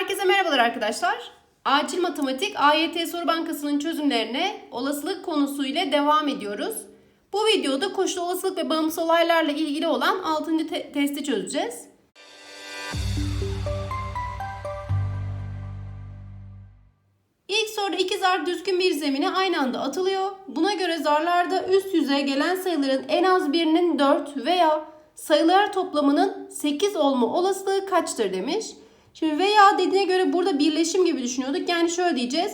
Herkese merhabalar arkadaşlar. Acil Matematik AYT Soru Bankası'nın çözümlerine olasılık konusu ile devam ediyoruz. Bu videoda koşul olasılık ve bağımsız olaylarla ilgili olan 6. te- testi çözeceğiz. İlk soruda iki zar düzgün bir zemine aynı anda atılıyor. Buna göre zarlarda üst yüze gelen sayıların en az birinin 4 veya sayılar toplamının 8 olma olasılığı kaçtır demiş. Şimdi veya dediğine göre burada birleşim gibi düşünüyorduk. Yani şöyle diyeceğiz.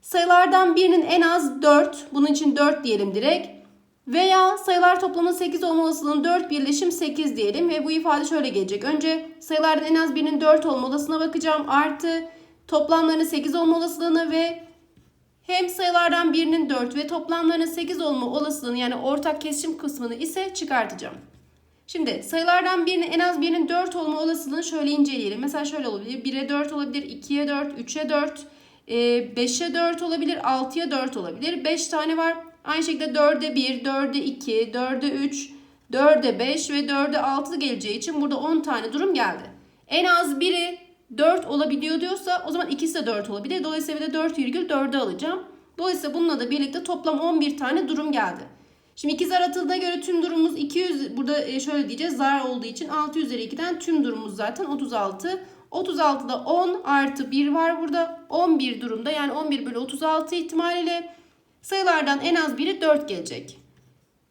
Sayılardan birinin en az 4. Bunun için 4 diyelim direkt. Veya sayılar toplamının 8 olma olasılığının 4 birleşim 8 diyelim. Ve bu ifade şöyle gelecek. Önce sayılardan en az birinin 4 olma olasılığına bakacağım. Artı toplamlarının 8 olma olasılığını ve hem sayılardan birinin 4 ve toplamlarının 8 olma olasılığını yani ortak kesişim kısmını ise çıkartacağım. Şimdi sayılardan birinin en az birinin 4 olma olasılığını şöyle inceleyelim. Mesela şöyle olabilir. 1'e 4 olabilir, 2'ye 4, 3'e 4, 5'e 4 olabilir, 6'ya 4 olabilir. 5 tane var. Aynı şekilde 4'e 1, 4'e 2, 4'e 3, 4'e 5 ve 4'e 6 geleceği için burada 10 tane durum geldi. En az biri 4 olabiliyor diyorsa o zaman ikisi de 4 olabilir. Dolayısıyla bir de 4,4'ü alacağım. Dolayısıyla bununla da birlikte toplam 11 tane durum geldi. Şimdi iki zar atıldığına göre tüm durumumuz 200 burada e, şöyle diyeceğiz zar olduğu için 6 üzeri 2'den tüm durumumuz zaten 36. 36'da 10 artı 1 var burada 11 durumda yani 11 bölü 36 ihtimaliyle sayılardan en az biri 4 gelecek.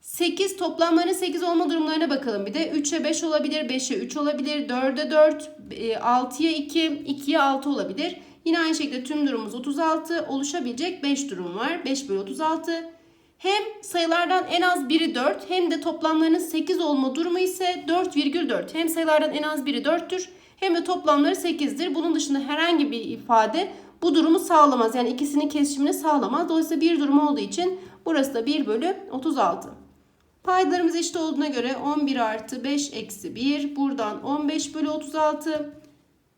8 toplamların 8 olma durumlarına bakalım bir de. 3'e 5 olabilir, 5'e 3 olabilir, 4'e 4, 6'ya 2, 2'ye 6 olabilir. Yine aynı şekilde tüm durumumuz 36 oluşabilecek 5 durum var. 5 bölü 36. Hem sayılardan en az biri 4 hem de toplamlarının 8 olma durumu ise 4,4. Hem sayılardan en az biri 4'tür hem de toplamları 8'dir. Bunun dışında herhangi bir ifade bu durumu sağlamaz. Yani ikisinin kesişimini sağlamaz. Dolayısıyla bir durum olduğu için burası da 1 bölü 36. Paydalarımız eşit olduğuna göre 11 artı 5 eksi 1. Buradan 15 bölü 36.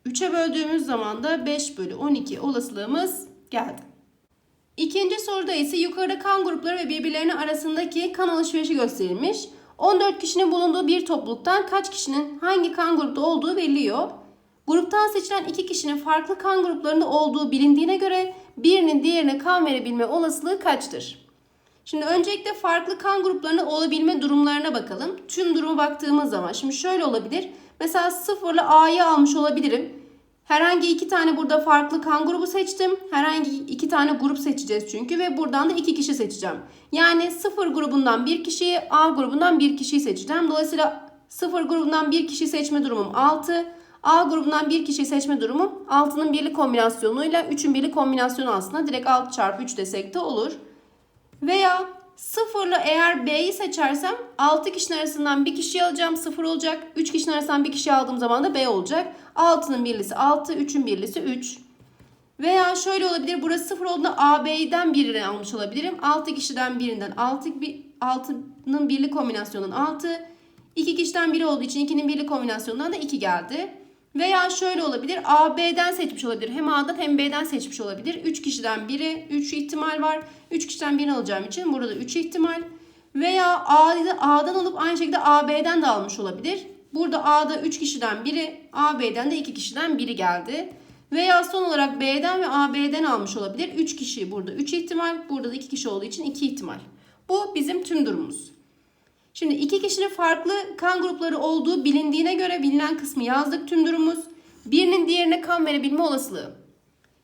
3'e böldüğümüz zaman da 5 bölü 12 olasılığımız geldi. İkinci soruda ise yukarıda kan grupları ve birbirlerinin arasındaki kan alışverişi gösterilmiş. 14 kişinin bulunduğu bir topluluktan kaç kişinin hangi kan grupta olduğu veriliyor. Gruptan seçilen iki kişinin farklı kan gruplarında olduğu bilindiğine göre birinin diğerine kan verebilme olasılığı kaçtır? Şimdi öncelikle farklı kan gruplarının olabilme durumlarına bakalım. Tüm durumu baktığımız zaman şimdi şöyle olabilir. Mesela sıfırla A'yı almış olabilirim. Herhangi iki tane burada farklı kan grubu seçtim. Herhangi iki tane grup seçeceğiz çünkü ve buradan da iki kişi seçeceğim. Yani sıfır grubundan bir kişiyi, A grubundan bir kişiyi seçeceğim. Dolayısıyla sıfır grubundan bir kişi seçme durumum 6. A grubundan bir kişi seçme durumum 6'nın birli kombinasyonuyla 3'ün birli kombinasyonu aslında direkt 6 çarpı 3 desek de olur. Veya sıfırla eğer B'yi seçersem 6 kişinin arasından bir kişiyi alacağım 0 olacak. 3 kişinin arasından bir kişiyi aldığım zaman da B olacak. 6'nın birlisi 6, 3'ün birlisi 3. Veya şöyle olabilir. Burası 0 olduğunda AB'den birini almış olabilirim. 6 kişiden birinden 6 6'nın birli kombinasyonundan 6. 2 kişiden biri olduğu için 2'nin birli kombinasyonundan da 2 geldi. Veya şöyle olabilir. A, B'den seçmiş olabilir. Hem A'dan hem B'den seçmiş olabilir. 3 kişiden biri 3 ihtimal var. 3 kişiden birini alacağım için burada 3 ihtimal. Veya A'da, A'dan alıp aynı şekilde A, B'den de almış olabilir. Burada A'da 3 kişiden biri, A, B'den de 2 kişiden biri geldi. Veya son olarak B'den ve A, B'den almış olabilir. 3 kişi burada 3 ihtimal. Burada da 2 kişi olduğu için 2 ihtimal. Bu bizim tüm durumumuz. Şimdi iki kişinin farklı kan grupları olduğu bilindiğine göre bilinen kısmı yazdık tüm durumumuz. Birinin diğerine kan verebilme olasılığı.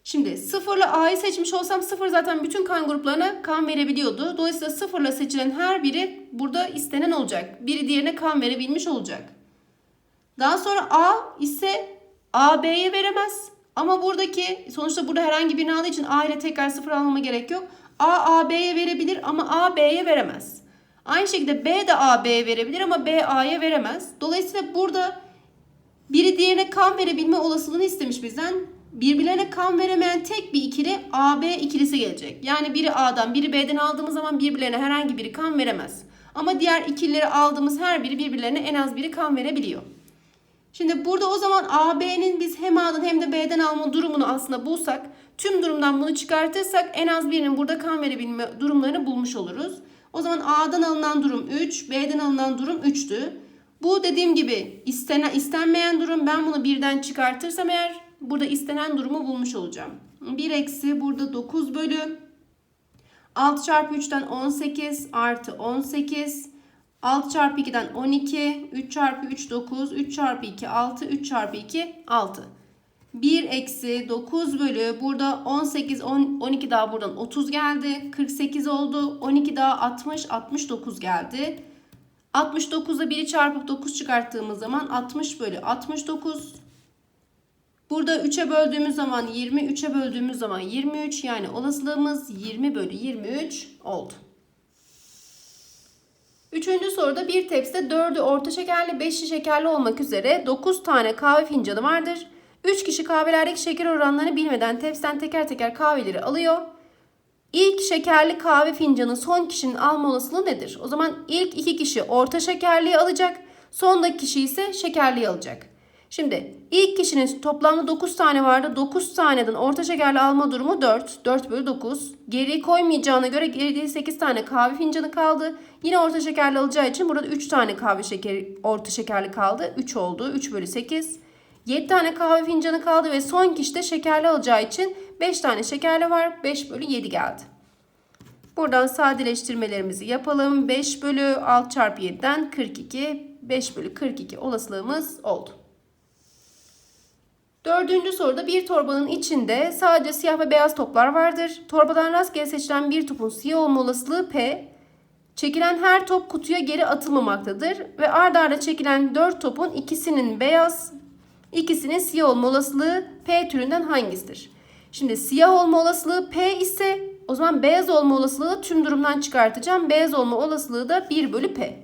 Şimdi sıfırla A'yı seçmiş olsam sıfır zaten bütün kan gruplarına kan verebiliyordu. Dolayısıyla sıfırla seçilen her biri burada istenen olacak. Biri diğerine kan verebilmiş olacak. Daha sonra A ise A B'ye veremez. Ama buradaki sonuçta burada herhangi birini aldığı için A ile tekrar sıfır almama gerek yok. A A B'ye verebilir ama A B'ye veremez. Aynı şekilde B de A B'ye verebilir ama B A'ya veremez. Dolayısıyla burada biri diğerine kan verebilme olasılığını istemiş bizden. Birbirlerine kan veremeyen tek bir ikili AB ikilisi gelecek. Yani biri A'dan biri B'den aldığımız zaman birbirlerine herhangi biri kan veremez. Ama diğer ikilileri aldığımız her biri birbirlerine en az biri kan verebiliyor. Şimdi burada o zaman AB'nin biz hem A'dan hem de B'den alma durumunu aslında bulsak, tüm durumdan bunu çıkartırsak en az birinin burada kan verebilme durumlarını bulmuş oluruz. O zaman A'dan alınan durum 3, B'den alınan durum 3'tü. Bu dediğim gibi istenen, istenmeyen durum. Ben bunu birden çıkartırsam eğer burada istenen durumu bulmuş olacağım. 1 eksi burada 9 bölü. 6 çarpı 3'ten 18 artı 18 6 çarpı 2'den 12 3 çarpı 3 9 3 çarpı 2 6 3 çarpı 2 6 1 eksi 9 bölü burada 18 10, 12 daha buradan 30 geldi 48 oldu 12 daha 60 69 geldi 69'da 1'i çarpıp 9 çıkarttığımız zaman 60 bölü 69 Burada 3'e böldüğümüz zaman 20, 3'e böldüğümüz zaman 23 yani olasılığımız 20 bölü 23 oldu. Üçüncü soruda bir tepside 4'ü orta şekerli, 5'i şekerli olmak üzere 9 tane kahve fincanı vardır. 3 kişi kahvelerdeki şeker oranlarını bilmeden tepsiden teker teker kahveleri alıyor. İlk şekerli kahve fincanı son kişinin alma olasılığı nedir? O zaman ilk iki kişi orta şekerliyi alacak, sondaki kişi ise şekerliyi alacak. Şimdi ilk kişinin toplamda 9 tane vardı. 9 taneden orta şekerli alma durumu 4. 4 bölü 9. Geriye koymayacağına göre geriye 8 tane kahve fincanı kaldı. Yine orta şekerli alacağı için burada 3 tane kahve şekeri orta şekerli kaldı. 3 oldu. 3 bölü 8. 7 tane kahve fincanı kaldı ve son kişi de şekerli alacağı için 5 tane şekerli var. 5 bölü 7 geldi. Buradan sadeleştirmelerimizi yapalım. 5 bölü 6 çarpı 7'den 42. 5 bölü 42 olasılığımız oldu. Dördüncü soruda bir torbanın içinde sadece siyah ve beyaz toplar vardır. Torbadan rastgele seçilen bir topun siyah olma olasılığı P. Çekilen her top kutuya geri atılmamaktadır ve ard arda çekilen 4 topun ikisinin beyaz, ikisinin siyah olma olasılığı P türünden hangisidir? Şimdi siyah olma olasılığı P ise o zaman beyaz olma olasılığı tüm durumdan çıkartacağım. Beyaz olma olasılığı da 1 bölü P.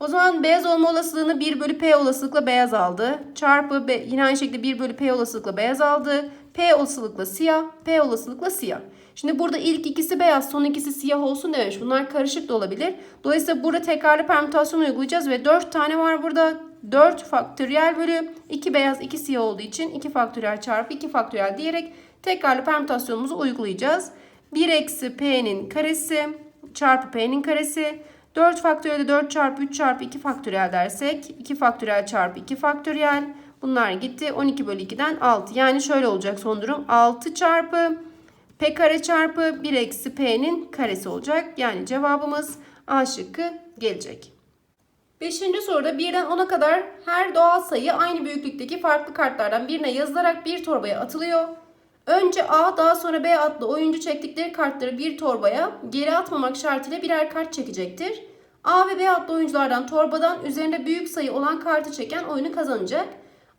O zaman beyaz olma olasılığını 1 bölü P olasılıkla beyaz aldı. Çarpı B, yine aynı şekilde 1 bölü P olasılıkla beyaz aldı. P olasılıkla siyah, P olasılıkla siyah. Şimdi burada ilk ikisi beyaz, son ikisi siyah olsun demiş. Bunlar karışık da olabilir. Dolayısıyla burada tekrarlı permütasyon uygulayacağız ve 4 tane var burada. 4 faktöriyel bölü 2 beyaz 2 siyah olduğu için 2 faktöriyel çarpı 2 faktöriyel diyerek tekrarlı permütasyonumuzu uygulayacağız. 1 eksi P'nin karesi çarpı P'nin karesi. 4 faktöriyelde 4 çarpı 3 çarpı 2 faktöriyel dersek 2 faktöriyel çarpı 2 faktöriyel. Bunlar gitti. 12 bölü 2'den 6 yani şöyle olacak son durum. 6 çarpı p kare çarpı 1 eksi p'nin karesi olacak. Yani cevabımız A şıkkı gelecek. Beşinci soruda 1'den 10'a kadar her doğal sayı aynı büyüklükteki farklı kartlardan birine yazılarak bir torbaya atılıyor. Önce A daha sonra B adlı oyuncu çektikleri kartları bir torbaya geri atmamak şartıyla birer kart çekecektir. A ve B adlı oyunculardan torbadan üzerinde büyük sayı olan kartı çeken oyunu kazanacak.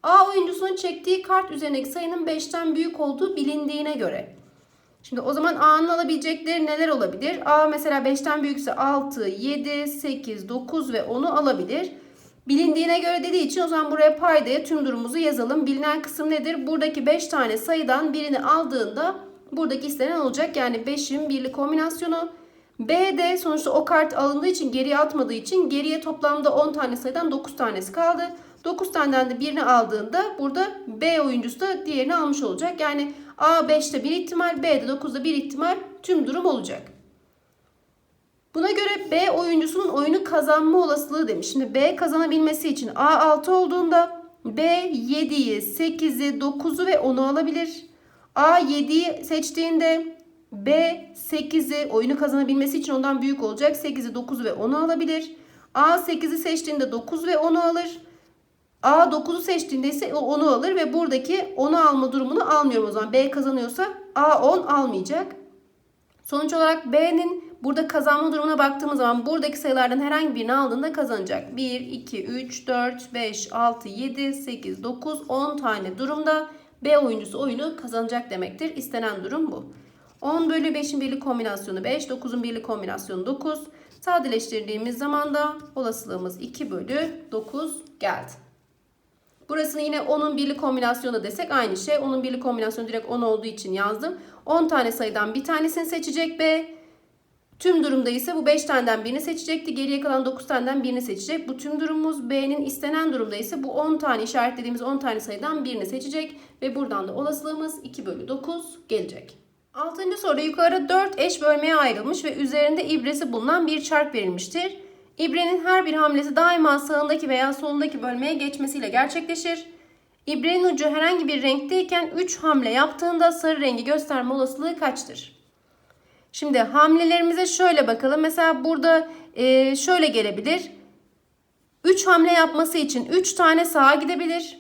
A oyuncusunun çektiği kart üzerindeki sayının 5'ten büyük olduğu bilindiğine göre. Şimdi o zaman A'nın alabilecekleri neler olabilir? A mesela 5'ten büyükse 6, 7, 8, 9 ve 10'u alabilir. Bilindiğine göre dediği için o zaman buraya paydaya tüm durumumuzu yazalım. Bilinen kısım nedir? Buradaki 5 tane sayıdan birini aldığında buradaki istenen olacak. Yani 5'in birli kombinasyonu. B de sonuçta o kart alındığı için geriye atmadığı için geriye toplamda 10 tane sayıdan 9 tanesi kaldı. 9 taneden de birini aldığında burada B oyuncusu da diğerini almış olacak. Yani A 5'te bir ihtimal, B de 9'da bir ihtimal tüm durum olacak. Buna göre B oyuncusunun oyunu kazanma olasılığı demiş. Şimdi B kazanabilmesi için A 6 olduğunda B 7'yi, 8'i, 9'u ve 10'u alabilir. A 7'yi seçtiğinde B 8'i oyunu kazanabilmesi için ondan büyük olacak. 8'i, 9'u ve 10'u alabilir. A 8'i seçtiğinde 9 ve 10'u alır. A 9'u seçtiğinde ise 10'u alır ve buradaki 10'u alma durumunu almıyorum o zaman. B kazanıyorsa A 10 almayacak. Sonuç olarak B'nin burada kazanma durumuna baktığımız zaman buradaki sayılardan herhangi birini aldığında kazanacak. 1, 2, 3, 4, 5, 6, 7, 8, 9, 10 tane durumda B oyuncusu oyunu kazanacak demektir. İstenen durum bu. 10 bölü 5'in birlik kombinasyonu 5, 9'un birlik kombinasyonu 9. Sadeleştirdiğimiz zaman da olasılığımız 2 bölü 9 geldi. Burasını yine 10'un birli kombinasyonu desek aynı şey. 10'un birli kombinasyonu direkt 10 olduğu için yazdım. 10 tane sayıdan bir tanesini seçecek B. Tüm durumda ise bu 5 taneden birini seçecekti. Geriye kalan 9 taneden birini seçecek. Bu tüm durumumuz B'nin istenen durumda ise bu 10 tane işaretlediğimiz 10 tane sayıdan birini seçecek. Ve buradan da olasılığımız 2 bölü 9 gelecek. Altıncı soruda yukarı 4 eş bölmeye ayrılmış ve üzerinde ibresi bulunan bir çark verilmiştir. İbrenin her bir hamlesi daima sağındaki veya solundaki bölmeye geçmesiyle gerçekleşir. İbrenin ucu herhangi bir renkteyken 3 hamle yaptığında sarı rengi gösterme olasılığı kaçtır? Şimdi hamlelerimize şöyle bakalım. Mesela burada e, şöyle gelebilir. 3 hamle yapması için 3 tane sağa gidebilir.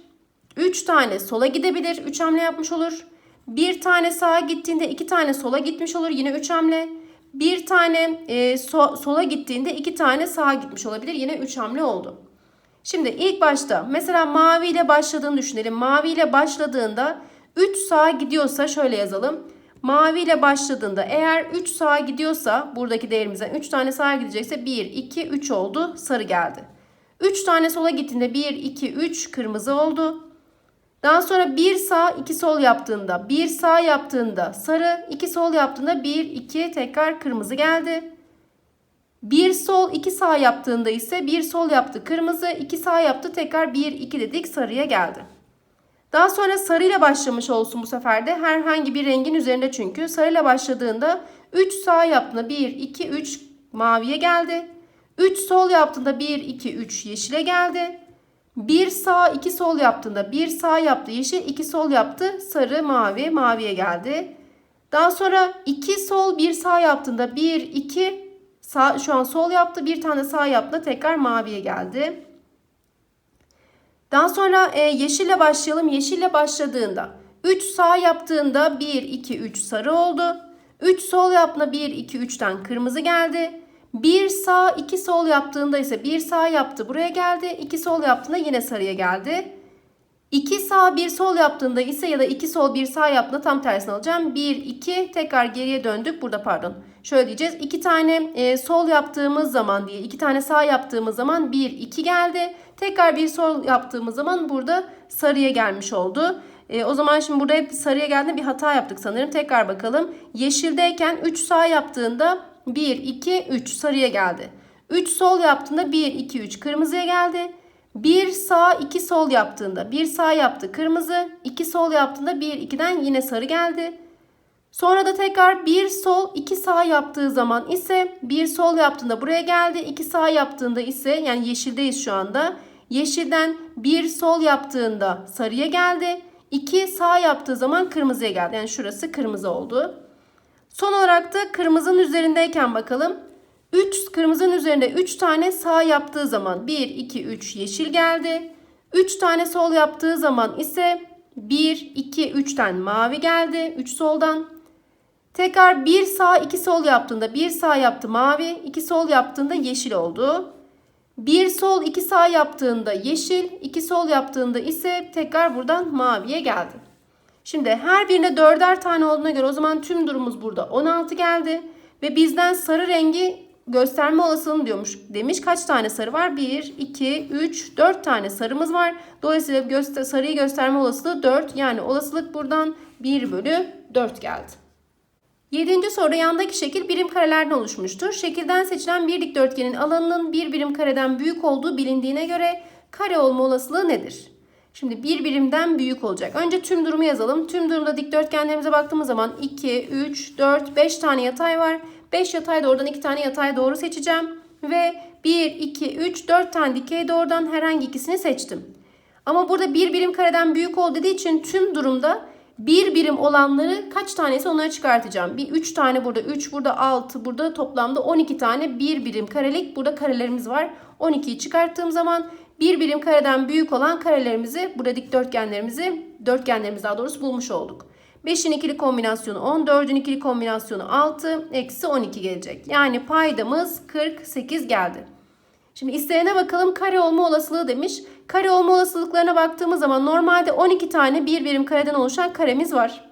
3 tane sola gidebilir. 3 hamle yapmış olur. Bir tane sağa gittiğinde 2 tane sola gitmiş olur. Yine 3 hamle. Bir tane e, so, sola gittiğinde 2 tane sağa gitmiş olabilir. Yine 3 hamle oldu. Şimdi ilk başta mesela mavi ile başladığını düşünelim. Mavi ile başladığında 3 sağa gidiyorsa şöyle yazalım. Mavi ile başladığında eğer 3 sağa gidiyorsa buradaki değerimizden 3 tane sağa gidecekse 1, 2, 3 oldu. Sarı geldi. 3 tane sola gittiğinde 1, 2, 3 kırmızı oldu. Daha sonra 1 sağ 2 sol yaptığında 1 sağ yaptığında sarı 2 sol yaptığında 1, 2 tekrar kırmızı geldi. Bir sol iki sağ yaptığında ise bir sol yaptı kırmızı, iki sağ yaptı tekrar bir iki dedik sarıya geldi. Daha sonra sarıyla başlamış olsun bu sefer de herhangi bir rengin üzerinde çünkü. Sarıyla başladığında 3 sağ yaptığında 1, 2, 3 maviye geldi. 3 sol yaptığında 1, 2, 3 yeşile geldi. 1 sağ 2 sol yaptığında 1 sağ yaptı yeşil 2 sol yaptı sarı mavi maviye geldi. Daha sonra 2 sol 1 sağ yaptığında 1, 2 Sağ, şu an sol yaptı. Bir tane sağ yaptı. Tekrar maviye geldi. Daha sonra e, yeşille başlayalım. Yeşille başladığında 3 sağ yaptığında 1, 2, 3 sarı oldu. 3 sol yaptığında 1, 2, 3'ten kırmızı geldi. 1 sağ 2 sol yaptığında ise 1 sağ yaptı buraya geldi. 2 sol yaptığında yine sarıya geldi. 2 sağ 1 sol yaptığında ise ya da 2 sol 1 sağ yaptığında tam tersini alacağım. 1 2 tekrar geriye döndük. Burada pardon. Şöyle diyeceğiz. 2 tane e, sol yaptığımız zaman diye 2 tane sağ yaptığımız zaman 1 2 geldi. Tekrar bir sol yaptığımız zaman burada sarıya gelmiş oldu. E, o zaman şimdi burada hep sarıya geldiğinde bir hata yaptık sanırım. Tekrar bakalım. Yeşildeyken 3 sağ yaptığında 1 2 3 sarıya geldi. 3 sol yaptığında 1 2 3 kırmızıya geldi. Bir sağ iki sol yaptığında bir sağ yaptı kırmızı. iki sol yaptığında bir ikiden yine sarı geldi. Sonra da tekrar bir sol iki sağ yaptığı zaman ise bir sol yaptığında buraya geldi. iki sağ yaptığında ise yani yeşildeyiz şu anda. Yeşilden bir sol yaptığında sarıya geldi. iki sağ yaptığı zaman kırmızıya geldi. Yani şurası kırmızı oldu. Son olarak da kırmızının üzerindeyken bakalım. 3 kırmızının üzerinde 3 tane sağ yaptığı zaman 1, 2, 3 yeşil geldi. 3 tane sol yaptığı zaman ise 1, 2, 3'ten mavi geldi. 3 soldan. Tekrar 1 sağ 2 sol yaptığında 1 sağ yaptı mavi. 2 sol yaptığında yeşil oldu. 1 sol 2 sağ yaptığında yeşil. 2 sol yaptığında ise tekrar buradan maviye geldi. Şimdi her birine dörder tane olduğuna göre o zaman tüm durumumuz burada 16 geldi. Ve bizden sarı rengi gösterme olasılığını diyormuş. Demiş kaç tane sarı var? 1, 2, 3, 4 tane sarımız var. Dolayısıyla göster sarıyı gösterme olasılığı 4. Yani olasılık buradan 1 bölü 4 geldi. Yedinci soru yandaki şekil birim karelerden oluşmuştur. Şekilden seçilen bir dikdörtgenin alanının bir birim kareden büyük olduğu bilindiğine göre kare olma olasılığı nedir? Şimdi bir birimden büyük olacak. Önce tüm durumu yazalım. Tüm durumda dikdörtgenlerimize baktığımız zaman 2, 3, 4, 5 tane yatay var. 5 yatay doğrudan 2 tane yatay doğru seçeceğim. Ve 1, 2, 3, 4 tane dikey doğrudan herhangi ikisini seçtim. Ama burada bir birim kareden büyük ol dediği için tüm durumda bir birim olanları kaç tanesi onları çıkartacağım. Bir 3 tane burada, 3 burada, 6 burada toplamda 12 tane bir birim karelik burada karelerimiz var. 12'yi çıkarttığım zaman bir birim kareden büyük olan karelerimizi, burada dikdörtgenlerimizi, dörtgenlerimizi daha doğrusu bulmuş olduk. 5'in ikili kombinasyonu 10, 4'ün ikili kombinasyonu 6, eksi 12 gelecek. Yani paydamız 48 geldi. Şimdi isteyene bakalım kare olma olasılığı demiş. Kare olma olasılıklarına baktığımız zaman normalde 12 tane bir birim kareden oluşan karemiz var.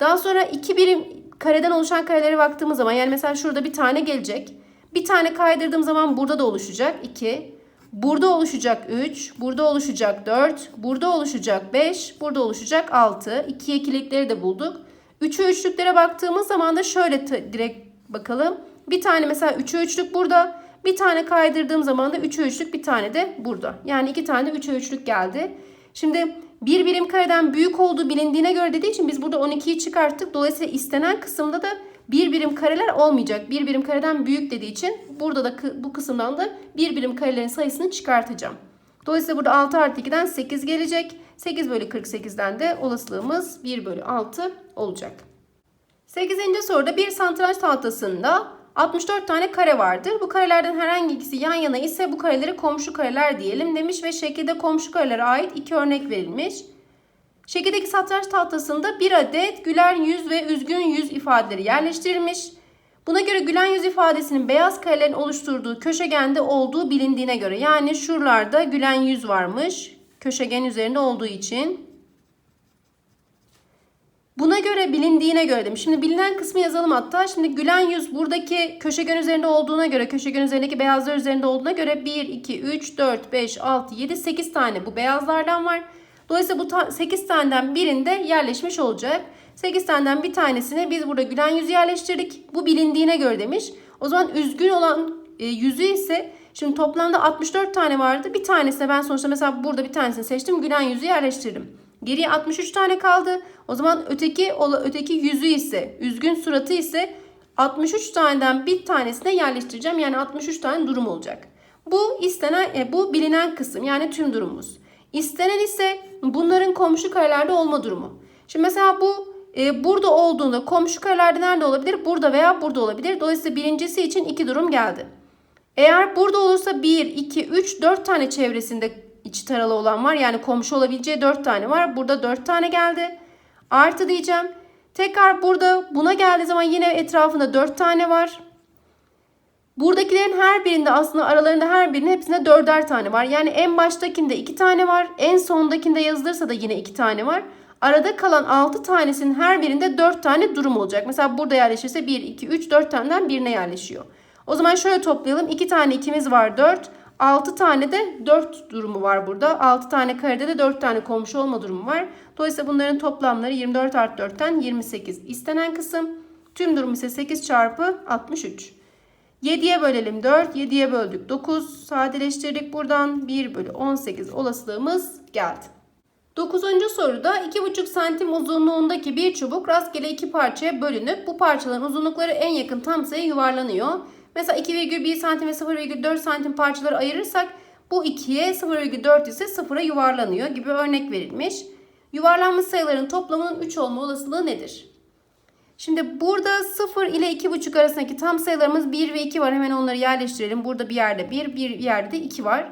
Daha sonra 2 birim kareden oluşan karelere baktığımız zaman yani mesela şurada bir tane gelecek. Bir tane kaydırdığım zaman burada da oluşacak 2. Burada oluşacak 3, burada oluşacak 4, burada oluşacak 5, burada oluşacak 6. 2 ikilikleri de bulduk. 3'ü üçlüklere baktığımız zaman da şöyle direkt bakalım. Bir tane mesela 3'ü üçlük burada. Bir tane kaydırdığım zaman da 3'ü üçlük bir tane de burada. Yani iki tane 3'ü üçlük geldi. Şimdi bir birim kareden büyük olduğu bilindiğine göre dediği için biz burada 12'yi çıkarttık. Dolayısıyla istenen kısımda da bir birim kareler olmayacak. Bir birim kareden büyük dediği için burada da bu kısımdan da bir birim karelerin sayısını çıkartacağım. Dolayısıyla burada 6 artı 2'den 8 gelecek. 8 bölü 48'den de olasılığımız 1 bölü 6 olacak. 8. soruda bir satranç tahtasında 64 tane kare vardır. Bu karelerden herhangi ikisi yan yana ise bu kareleri komşu kareler diyelim demiş ve şekilde komşu karelere ait iki örnek verilmiş. Şekildeki satranç tahtasında bir adet gülen yüz ve üzgün yüz ifadeleri yerleştirilmiş. Buna göre gülen yüz ifadesinin beyaz karelerin oluşturduğu köşegende olduğu bilindiğine göre yani şuralarda gülen yüz varmış. Köşegen üzerinde olduğu için. Buna göre bilindiğine göre demiş. Şimdi bilinen kısmı yazalım hatta. Şimdi gülen yüz buradaki köşegen üzerinde olduğuna göre, köşegen üzerindeki beyazlar üzerinde olduğuna göre 1, 2, 3, 4, 5, 6, 7, 8 tane bu beyazlardan var. Dolayısıyla bu ta 8 taneden birinde yerleşmiş olacak. 8 taneden bir tanesine biz burada gülen yüzü yerleştirdik. Bu bilindiğine göre demiş. O zaman üzgün olan e, yüzü ise şimdi toplamda 64 tane vardı. Bir tanesine ben sonuçta mesela burada bir tanesini seçtim. Gülen yüzü yerleştirdim. Geriye 63 tane kaldı. O zaman öteki öteki yüzü ise, üzgün suratı ise 63 taneden bir tanesine yerleştireceğim. Yani 63 tane durum olacak. Bu istenen e, bu bilinen kısım yani tüm durumumuz. İstenen ise bunların komşu karelerde olma durumu. Şimdi mesela bu e, burada olduğunda komşu karelerde nerede olabilir? Burada veya burada olabilir. Dolayısıyla birincisi için iki durum geldi. Eğer burada olursa 1, 2, 3, 4 tane çevresinde içi taralı olan var. Yani komşu olabileceği 4 tane var. Burada 4 tane geldi. Artı diyeceğim. Tekrar burada buna geldiği zaman yine etrafında 4 tane var. Buradakilerin her birinde aslında aralarında her birinin hepsinde dörder tane var. Yani en baştakinde 2 tane var. En sondakinde yazılırsa da yine 2 tane var. Arada kalan 6 tanesinin her birinde 4 tane durum olacak. Mesela burada yerleşirse 1, 2, 3, 4 taneden birine yerleşiyor. O zaman şöyle toplayalım. 2 tane ikimiz var 4. 6 tane de 4 durumu var burada. 6 tane karede de 4 tane komşu olma durumu var. Dolayısıyla bunların toplamları 24 artı 4'ten 28. İstenen kısım tüm durum ise 8 çarpı 63. 7'ye bölelim 4. 7'ye böldük 9. Sadeleştirdik buradan 1 bölü 18 olasılığımız geldi. 9. soruda 2,5 santim uzunluğundaki bir çubuk rastgele iki parçaya bölünüp bu parçaların uzunlukları en yakın tam sayı yuvarlanıyor. Mesela 2,1 santim ve 0,4 santim parçaları ayırırsak bu 2'ye 0,4 ise 0'a yuvarlanıyor gibi örnek verilmiş. Yuvarlanmış sayıların toplamının 3 olma olasılığı nedir? Şimdi burada 0 ile 2,5 arasındaki tam sayılarımız 1 ve 2 var. Hemen onları yerleştirelim. Burada bir yerde 1, bir yerde de 2 var.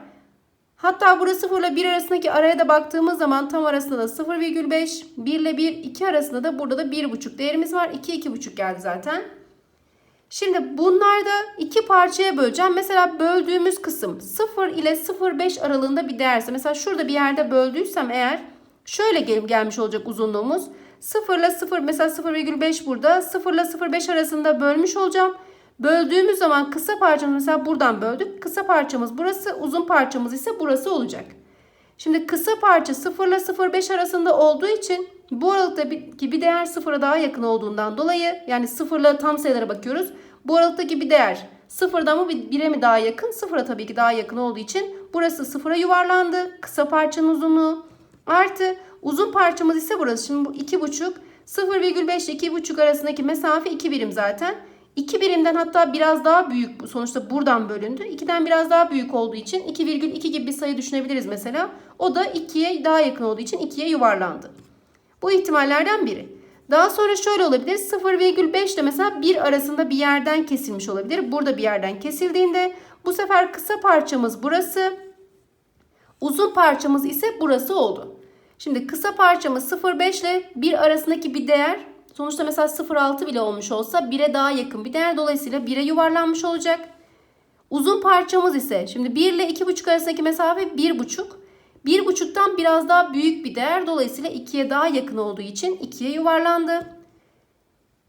Hatta burada 0 ile 1 arasındaki araya da baktığımız zaman tam arasında da 0,5, 1 ile 1, 2 arasında da burada da 1,5 değerimiz var. 2, 2,5 geldi zaten. Şimdi bunlarda iki parçaya böleceğim. Mesela böldüğümüz kısım 0 ile 0,5 aralığında bir değerse. Mesela şurada bir yerde böldüysem eğer şöyle gelmiş olacak uzunluğumuz. 0 ile 0 mesela 0,5 burada. 0 ile 0,5 arasında bölmüş olacağım. Böldüğümüz zaman kısa parçamız mesela buradan böldük. Kısa parçamız burası, uzun parçamız ise burası olacak. Şimdi kısa parça 0 ile 0,5 arasında olduğu için bu aralıktaki bir değer 0'a daha yakın olduğundan dolayı yani 0 ile tam sayılara bakıyoruz. Bu aralıktaki bir değer 0'da mı 1'e mi daha yakın? 0'a tabii ki daha yakın olduğu için burası 0'a yuvarlandı. Kısa parçanın uzunluğu artı uzun parçamız ise burası. Şimdi bu 2,5 0,5 ile 2,5 arasındaki mesafe 2 birim zaten. 2 birimden hatta biraz daha büyük sonuçta buradan bölündü. 2'den biraz daha büyük olduğu için 2,2 gibi bir sayı düşünebiliriz mesela. O da 2'ye daha yakın olduğu için 2'ye yuvarlandı. Bu ihtimallerden biri. Daha sonra şöyle olabilir. 0,5 ile mesela 1 arasında bir yerden kesilmiş olabilir. Burada bir yerden kesildiğinde bu sefer kısa parçamız burası. Uzun parçamız ise burası oldu. Şimdi kısa parçamız 0,5 ile 1 arasındaki bir değer sonuçta mesela 0,6 bile olmuş olsa 1'e daha yakın bir değer. Dolayısıyla 1'e yuvarlanmış olacak. Uzun parçamız ise şimdi 1 ile 2,5 arasındaki mesafe 1,5. 1,5'tan biraz daha büyük bir değer. Dolayısıyla 2'ye daha yakın olduğu için 2'ye yuvarlandı.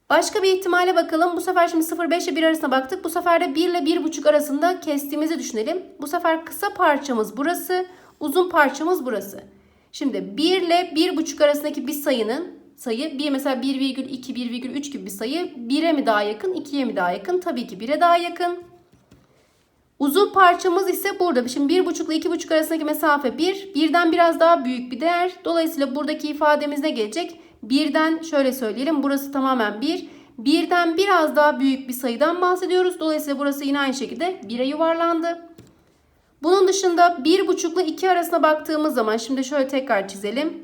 Başka bir ihtimale bakalım. Bu sefer şimdi 0,5 ile 1 arasına baktık. Bu sefer de 1 ile 1,5 arasında kestiğimizi düşünelim. Bu sefer kısa parçamız burası. Uzun parçamız burası. Şimdi 1 ile 1,5 arasındaki bir sayının sayı 1 mesela 1,2, 1,3 gibi bir sayı 1'e mi daha yakın, 2'ye mi daha yakın? Tabii ki 1'e daha yakın. Uzun parçamız ise burada. Şimdi 1,5 ile 2,5 arasındaki mesafe 1. Birden biraz daha büyük bir değer. Dolayısıyla buradaki ifademiz ne gelecek? Birden şöyle söyleyelim. Burası tamamen 1. Birden biraz daha büyük bir sayıdan bahsediyoruz. Dolayısıyla burası yine aynı şekilde 1'e yuvarlandı. Bunun dışında 1,5 ile 2 arasına baktığımız zaman şimdi şöyle tekrar çizelim.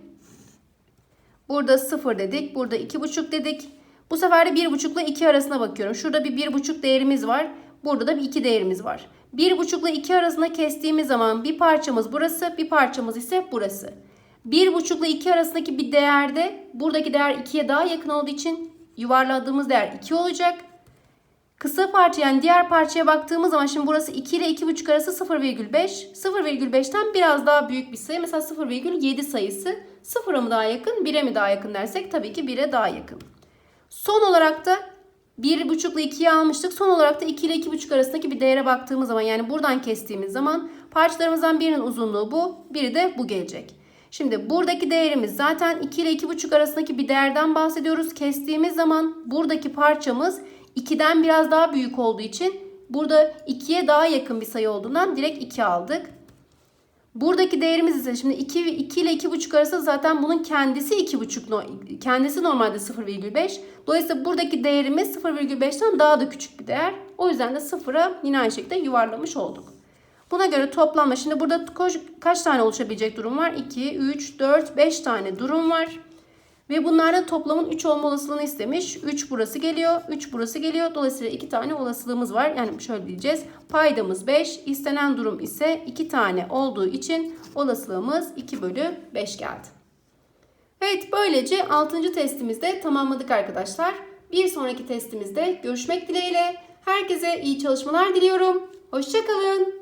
Burada 0 dedik. Burada 2,5 dedik. Bu sefer de 1,5 ile 2 arasına bakıyorum. Şurada bir 1,5 değerimiz var. Burada da bir 2 değerimiz var. 1,5 ile 2 arasında kestiğimiz zaman bir parçamız burası, bir parçamız ise burası. 1,5 ile 2 arasındaki bir değerde buradaki değer 2'ye daha yakın olduğu için yuvarladığımız değer 2 olacak. Kısa parça yani diğer parçaya baktığımız zaman şimdi burası 2 ile 2,5 arası 0,5. 0,5'ten biraz daha büyük bir sayı. Mesela 0,7 sayısı. 0'a mı daha yakın 1'e mi daha yakın dersek tabii ki 1'e daha yakın. Son olarak da 1,5 ile 2'yi almıştık. Son olarak da 2 ile 2,5 arasındaki bir değere baktığımız zaman yani buradan kestiğimiz zaman parçalarımızdan birinin uzunluğu bu. Biri de bu gelecek. Şimdi buradaki değerimiz zaten 2 ile 2,5 arasındaki bir değerden bahsediyoruz. Kestiğimiz zaman buradaki parçamız 2'den biraz daha büyük olduğu için burada 2'ye daha yakın bir sayı olduğundan direkt 2 aldık. Buradaki değerimiz ise şimdi 2, 2 ile 2,5 arası zaten bunun kendisi 2,5 no- kendisi normalde 0,5. Dolayısıyla buradaki değerimiz 0,5'ten daha da küçük bir değer. O yüzden de sıfıra yine aynı şekilde yuvarlamış olduk. Buna göre toplamda şimdi burada kaç tane oluşabilecek durum var? 2, 3, 4, 5 tane durum var. Ve bunlarda toplamın 3 olma olasılığını istemiş. 3 burası geliyor, 3 burası geliyor. Dolayısıyla 2 tane olasılığımız var. Yani şöyle diyeceğiz. Paydamız 5, istenen durum ise 2 tane olduğu için olasılığımız 2 bölü 5 geldi. Evet böylece 6. testimizde tamamladık arkadaşlar. Bir sonraki testimizde görüşmek dileğiyle. Herkese iyi çalışmalar diliyorum. Hoşçakalın.